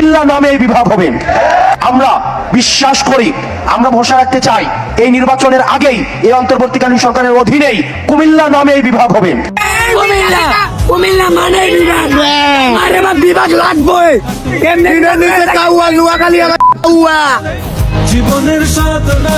কুমিল্লা নামে বিভাগ হবে। আমরা বিশ্বাস করি আমরা ভরসা রাখতে চাই এই নির্বাচনের আগেই এই অন্তর্বর্তীকালীন সরকারের অধীনেই কুমিল্লা নামে বিভাগ হবে। কুমিল্লা কুমিল্লা মানে বিভাগ। আরে বা বিভাগ লাগবে এমনি কাউয়া নোয়াখালী কাউয়া। জীবনের সাধনা।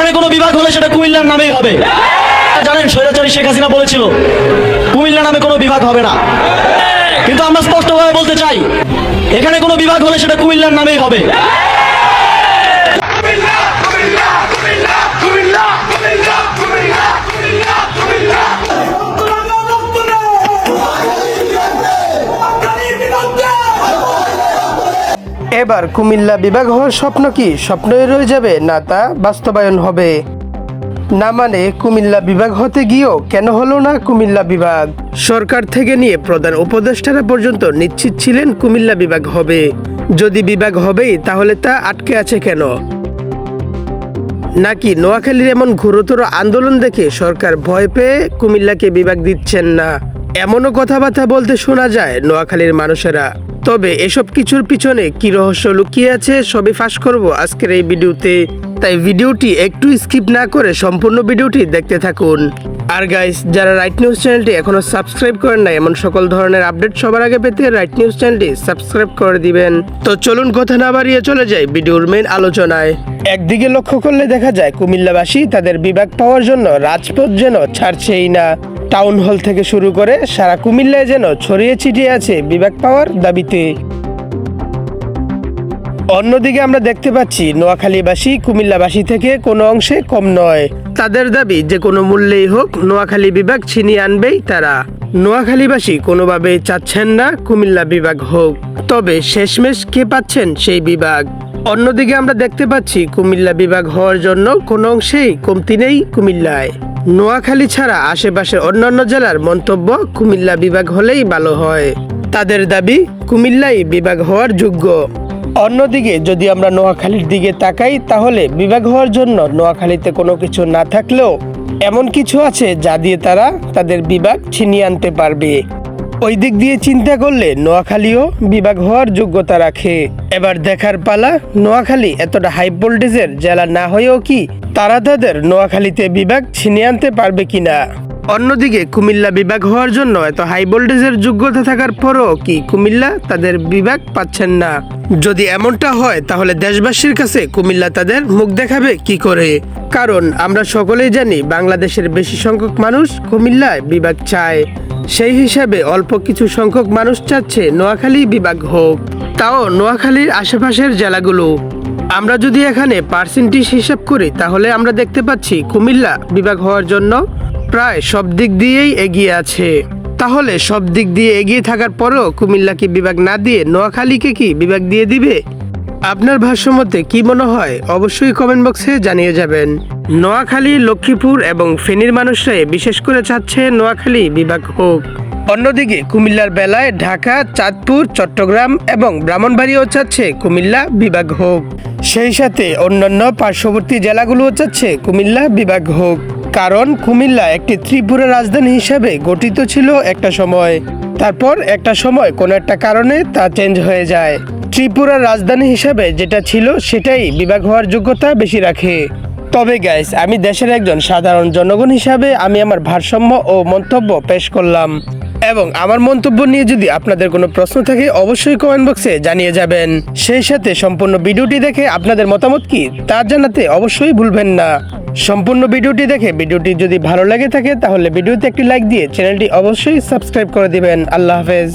এখানে কোনো বিভাগ হলে সেটা কুমিল্লার নামেই হবে। জানেন স্বৈরাচারী শেখ হাসিনা বলেছিল, কুমিল্লা নামে কোনো বিভাগ হবে না। কিন্তু আমরা স্পষ্টভাবে বলতে চাই, এখানে কোনো বিভাগ হলে সেটা কুমিল্লার নামেই হবে। এবার কুমিল্লা বিভাগ হওয়ার স্বপ্ন কি? স্বপ্নই রয়ে যাবে, না তা বাস্তবায়ন হবে? না মানে কুমিল্লা বিভাগ হতে গিয়েও কেন হলো না কুমিল্লা বিভাগ? সরকার থেকে নিয়ে প্রধান উপদেষ্টারা পর্যন্ত নিশ্চিত ছিলেন কুমিল্লা বিভাগ হবে। যদি বিভাগ হবেই, তাহলে তা আটকে আছে কেন? নাকি নোয়াখালীর এমন ঘোরতর আন্দোলন দেখে সরকার ভয় পেয়ে কুমিল্লাকে বিভাগ দিচ্ছেন না? এমনও কথাবার্তা বলতে শোনা যায় নোয়াখালীর মানুষেরা। তবে এসব কিছুর পিছনে কি রহস্য লুকিয়ে আছে সবই ফাঁস করব আজকের এই ভিডিওতে। তাই ভিডিওটি একটু স্কিপ না করে সম্পূর্ণ ভিডিওটি দেখতে থাকুন। আর গাইস যারা রাইট নিউজ চ্যানেলটি এখনও সাবস্ক্রাইব করেন না এমন সকল ধরনের আপডেট সবার আগে পেতে রাইট নিউজ চ্যানেলটি সাবস্ক্রাইব করে দিবেন। তো চলুন কথা না বাড়িয়ে চলে যাই ভিডিওর মেন আলোচনায়। একদিকে লক্ষ্য করলে দেখা যায় কুমিল্লাবাসী তাদের বিভাগ পাওয়ার জন্য রাজপথ যেন ছাড়ছেই না। টাউন হল থেকে শুরু করে সারা কুমিল্লায় যেন ছড়িয়ে ছিটিয়ে আছে বিভাগ পাওয়ার দাবিতে। অন্যদিকে আমরা দেখতে পাচ্ছি, নোয়াখালীবাসী কুমিল্লাবাসী থেকে কোনো অংশে কম নয়। তাদের দাবি, যে কোনো মূল্যেই হোক নোয়াখালী বিভাগ ছিনিয়ে আনবেই তারা। নোয়াখালীবাসী কোনোভাবেই চাচ্ছেন না কুমিল্লা বিভাগ হোক, তবে শেষমেশ কে পাচ্ছেন সেই বিভাগ? অন্যদিকে আমরা দেখতে পাচ্ছি কুমিল্লা বিভাগ হওয়ার জন্য কোনো অংশেই কমতি নেই কুমিল্লায়। নোয়াখালী ছাড়া আশেপাশের অন্যান্য জেলার মন্তব্য কুমিল্লা বিভাগ হলেই ভালো হয়। তাদের দাবি, কুমিল্লাই বিভাগ হওয়ার যোগ্য। অন্যদিকে যদি আমরা নোয়াখালীর দিকে তাকাই, তাহলে বিভাগ হওয়ার জন্য নোয়াখালীতে কোনো কিছু না থাকলেও এমন কিছু আছে যা দিয়ে তারা তাদের বিভাগ ছিনিয়ে আনতে পারবে। ওই দিক দিয়ে চিন্তা করলে নোয়াখালীও বিভাগ হওয়ার যোগ্যতা রাখে। এবার দেখার পালা, নোয়াখালী এতটা হাই ভোল্টেজের জেলা না হয়েও কি তারা তাদের নোয়াখালীতে বিভাগ ছিনিয়ে আনতে পারবে কিনা? অন্যদিকে কুমিল্লা বিভাগ হওয়ার জন্য এত হাই ভোল্টেজের যোগ্যতা থাকার পরও কি কুমিল্লা তাদের বিভাগ পাচ্ছেন না? যদি এমনটা হয়, তাহলে দেশবাসীর কাছে কুমিল্লা তাদের মুখ দেখাবে কি করে? কারণ আমরা সকলেই জানি বাংলাদেশের বেশি সংখ্যক মানুষ কুমিল্লায় বিভাগ চায়। সেই হিসাবে অল্প কিছু সংখ্যক মানুষ চাচ্ছে নোয়াখালী বিভাগ হোক। তাও নোয়াখালীর আশেপাশের জেলাগুলো। আমরা যদি এখানে পার্সেন্টেজ হিসাব করি, তাহলে আমরা দেখতে পাচ্ছি কুমিল্লা বিভাগ হওয়ার জন্য প্রায় সব দিক দিয়েই এগিয়ে আছে। তাহলে সব দিক দিয়ে এগিয়ে থাকার পরেও কুমিল্লাকে বিভাগ না দিয়ে নোয়াখালীকে কি বিভাগ দিয়ে দিবে? আপনার ভাষ্যমতে কি মনে হয়, অবশ্যই কমেন্ট বক্সে জানিয়ে যাবেন। নোয়াখালী, লক্ষ্মীপুর এবং ফেনীর মানুষরাই বিশেষ করে চাচ্ছে নোয়াখালী বিভাগ হোক। অন্যদিকে কুমিল্লার বেলায় ঢাকা, চাঁদপুর, চট্টগ্রাম এবং ব্রাহ্মণবাড়িয়াও চাচ্ছে কুমিল্লা বিভাগ হোক। সেই সাথে অন্যান্য পার্শ্ববর্তী জেলাগুলোও চাচ্ছে কুমিল্লা বিভাগ হোক। কারণ কুমিল্লা একটি ত্রিপুরা রাজধানী হিসাবে গঠিত ছিল একটা সময়। তারপর একটা সময় কোনো একটা কারণে তা চেঞ্জ হয়ে যায়। ত্রিপুরার রাজধানী হিসাবে যেটা ছিল সেটাই বিভাগ হওয়ার যোগ্যতা বেশি রাখে। তবে গাইস আমি দেশের একজন সাধারণ জনগণ হিসাবে আমি আমার ভারসাম্য ও মন্তব্য পেশ করলাম। এবং আমার মন্তব্য নিয়ে যদি আপনাদের কোনো প্রশ্ন থাকে, অবশ্যই কমেন্ট বক্সে জানিয়ে যাবেন। সেই সাথে সম্পূর্ণ ভিডিওটি দেখে আপনাদের মতামত কি, তা জানাতে অবশ্যই ভুলবেন না। সম্পূর্ণ ভিডিওটি দেখে ভিডিওটি যদি ভালো লাগে থাকে, তাহলে ভিডিওতে একটি লাইক দিয়ে চ্যানেলটি অবশ্যই সাবস্ক্রাইব করে দিবেন। আল্লাহ হাফেজ।